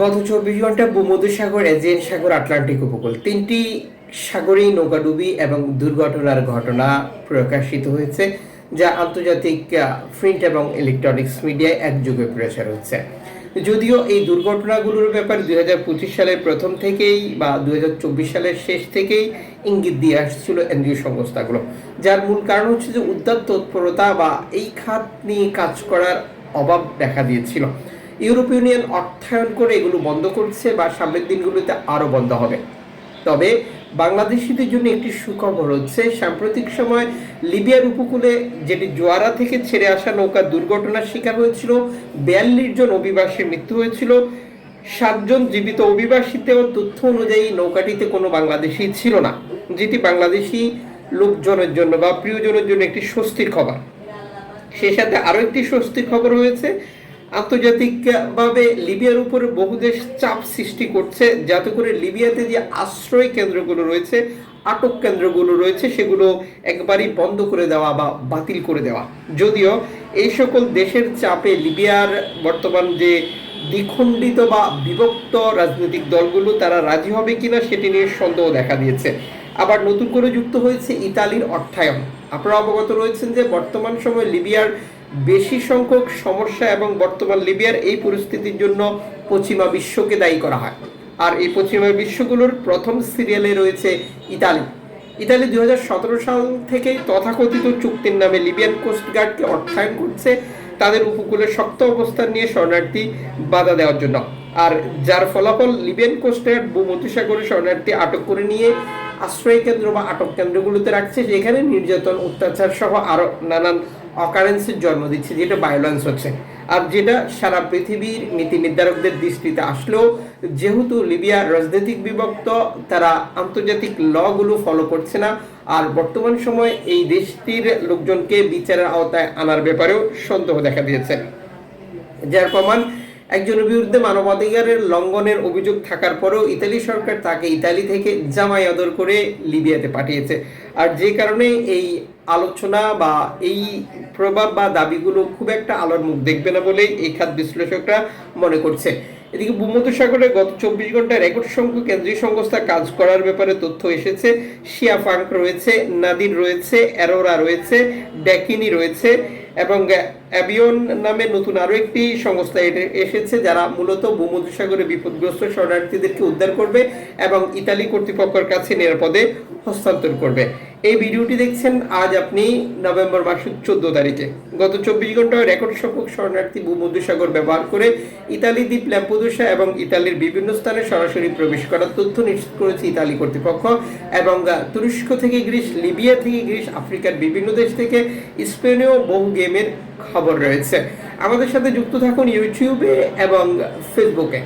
গত চব্বিশ ঘণ্টা ভূমধ্যসাগর এজিয়ান সাগর, আটলান্টিক উপকূল। তিনটি সাগরেই নৌকাডুবি এবং দুর্ঘটনার ঘটনা প্রকাশিত হয়েছে, যা আন্তর্জাতিক প্রিন্ট এবং ইলেকট্রনিক্স মিডিয়ায় একযোগে প্রচার হচ্ছে। যদিও এই দুর্ঘটনাগুলোর ব্যাপারে দুই হাজার পঁচিশ সালের প্রথম থেকেই বা দুই হাজার চব্বিশ সালের শেষ থেকেই ইঙ্গিত দিয়ে আসছিল এনজিও সংস্থাগুলো, যার মূল কারণ হচ্ছে যে উদ্যান তৎপরতা বা এই খাত নিয়ে কাজ করার অভাব দেখা দিয়েছিল। ইউরোপীয় ইউনিয়ন অর্থায়ন করে এগুলো বন্ধ করছে বা সামনের দিনগুলোতে আরও বন্ধ হবে। তবে বাংলাদেশিদের জন্য একটি সুখবর হচ্ছে সাম্প্রতিক সময় লিবিয়ার উপকূলে যেটি জোয়ারা থেকে ছেড়ে আসা নৌকা দুর্ঘটনার শিকার হয়েছিল, বিয়াল্লিশ জন অভিবাসীর মৃত্যু হয়েছিল সাতজন জীবিত অভিবাসীতেও তথ্য অনুযায়ী নৌকাটিতে কোনো বাংলাদেশি ছিল না, যেটি বাংলাদেশি লোকজনের জন্য বা প্রিয়জনের জন্য একটি স্বস্তির খবর। সেই সাথে আরও একটি স্বস্তির খবর হয়েছে আন্তর্জাতিকভাবে লিবিয়ার উপরে বহু দেশ চাপ সৃষ্টি করছে, যাতে করে লিবিয়াতে যে আশ্রয় কেন্দ্রগুলো রয়েছে, আটক কেন্দ্রগুলো রয়েছে, সেগুলো একবারই বন্ধ করে দেওয়া বা বাতিল করে দেওয়া। যদিও এই সকল দেশের চাপে লিবিয়ার বর্তমান যে দ্বিখণ্ডিত বা বিভক্ত রাজনৈতিক দলগুলো, তারা রাজি হবে কিনা সেটি নিয়ে সন্দেহ দেখা দিয়েছে। আবার নতুন করে যুক্ত হয়েছে ইতালির অর্থায়ন। আপনারা অবগত রয়েছেন যে বর্তমান সময়ে লিবিয়ার বেশি সংখ্যক সমস্যা এবং বর্তমান লিবিয়ার এই পরিস্থিতির জন্য পশ্চিমা বিশ্বকে দায়ী করা হয়। আর এই পশ্চিমা বিশ্বগুলোর প্রথম সিরিয়ালে রয়েছে ইতালি। ইতালি দুই সাল থেকে তথাকথিত চুক্তির নামে লিবিয়ান কোস্টগার্ডকে অর্থায়ন করছে। তাদের উপকূলে শক্ত অবস্থান নিয়ে শরণার্থী বাধা দেওয়ার জন্য। আর যার ফলাফল লিবিয়ান কোস্টগার্ড ভূমধ্যসাগরে শরণার্থী আটক করে নিয়ে আশ্রয় কেন্দ্র বা আটক কেন্দ্রগুলোতে রাখছে যেখানে নির্যাতন, অত্যাচার সহ আরও নানান অকারেন্সের জন্ম দিচ্ছে, যেটা ভায়োলেন্স হচ্ছে। আর যেটা সারা পৃথিবীর নীতি নির্ধারকদের দৃষ্টিতে আসলেও, যেহেতু লিবিয়া রাজনৈতিক বিভক্ত, তারা আন্তর্জাতিক লগুলো ফলো করছে না। আর বর্তমান সময়ে এই দেশটির লোকজনকে বিচারের আওতায় আনার ব্যাপারেও সন্দেহ দেখা দিয়েছে। যার প্রমাণ একজনের বিরুদ্ধে মানবাধিকারের লঙ্ঘনের অভিযোগ থাকার পরেও ইতালি সরকার তাকে ইতালি থেকে জামাই আদর করে লিবিয়াতে পাঠিয়েছে। আর যে কারণে এই আলোচনা বা এই প্রভাব বা দাবিগুলো খুব একটা আলোর মুখ দেখবে না বলেই এই খাত বিশ্লেষকরা মনে করছে। এদিকে ভূমধ্যসাগরে গত চব্বিশ ঘন্টায় রেকর্ড সংখ্যক কেন্দ্রীয় সংস্থা কাজ করার ব্যাপারে তথ্য এসেছে। শিয়া ফাঙ্ক রয়েছে, নাদির রয়েছে, অ্যারোরা রয়েছে, ড্যাকিনি রয়েছে। এবং অ্যাবিয়ন নামে নতুন আরও একটি সংস্থা এসেছে যারা মূলত ভূমধ্যসাগরে বিপদগ্রস্ত শরণার্থীদেরকে উদ্ধার করবে এবং ইতালি কর্তৃপক্ষের কাছে নিরাপদে হস্তান্তর করবে। এই ভিডিওটি দেখছেন আজ আপনি নভেম্বর মাসের চোদ্দ তারিখে। গত চব্বিশ ঘন্টায় রেকর্ড সংখ্যক শরণার্থী ভূমধ্যসাগর ব্যবহার করে ইতালি দ্বীপ ল্যাম্পুদুসা এবং ইতালির বিভিন্ন স্থানে সরাসরি প্রবেশ করার তথ্য নিশ্চিত করেছে ইতালি কর্তৃপক্ষ এবং তুরস্ক থেকে গ্রিস, লিবিয়া থেকে গ্রিস, আফ্রিকার বিভিন্ন দেশ থেকে স্পেনীয় বহু গেমের খবর রয়েছে। আমাদের সাথে যুক্ত থাকুন ইউটিউবে এবং ফেসবুকে।